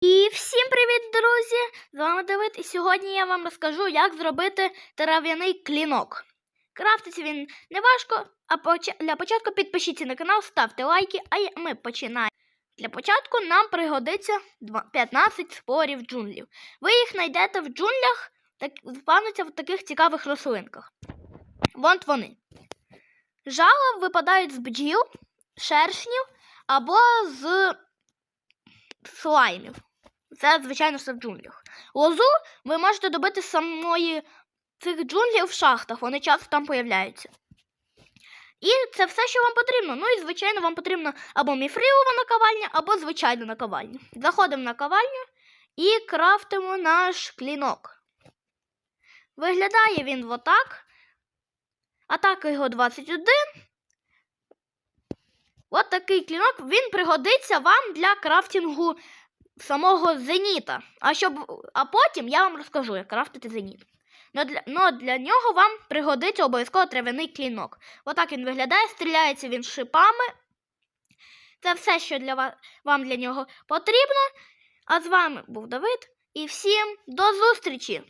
І всім привіт, друзі! З вами Давид, і сьогодні я вам розкажу, як зробити трав'яний клінок. Крафтиться він не важко, а для початку підпишіться на канал, ставте лайки, а ми починаємо. Для початку нам пригодиться 15 спорів джунглів. Ви їх знайдете в джунглях, так, спавняться в таких цікавих рослинках. Вон вони. Жала випадають з бджіл, шершнів або з слаймів. Це, звичайно, все в джунглях. Лозу ви можете добити самої цих джунглів в шахтах, вони часто там появляються. І це все, що вам потрібно. Ну і, звичайно, вам потрібно або міфрилова наковальня, або звичайна наковальня. Заходимо на ковальню і крафтимо наш клінок. Виглядає він отак. Атака його 21. От такий клінок, він пригодиться вам для крафтингу самого зеніта. А, щоб, а потім я вам розкажу, як крафтити зеніт. Но для, но для нього вам пригодиться обов'язково трав'яний клінок. Отак він виглядає, стріляється він шипами. Це все, що для вас, вам для нього потрібно. А з вами був Давид. І всім до зустрічі!